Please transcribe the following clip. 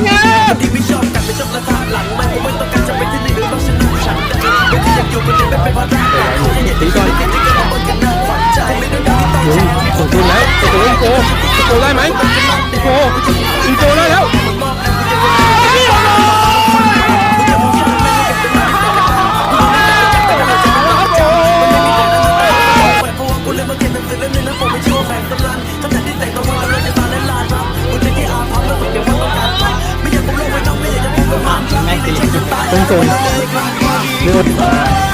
งที่ไม่ชอบแต่ไม่ชอบละท่าหลังมันไม่ต้องการจะไปที่ไหนึ่งหรือต้องชนะฉันเป็นที่อยากอยู่เป็นเป็นเป็นพอได้ตีก่อนตุ้งตุ้งแล้วตีแล้วตุ้งตุ้งได้ไหม ตรงโซนเรื่อง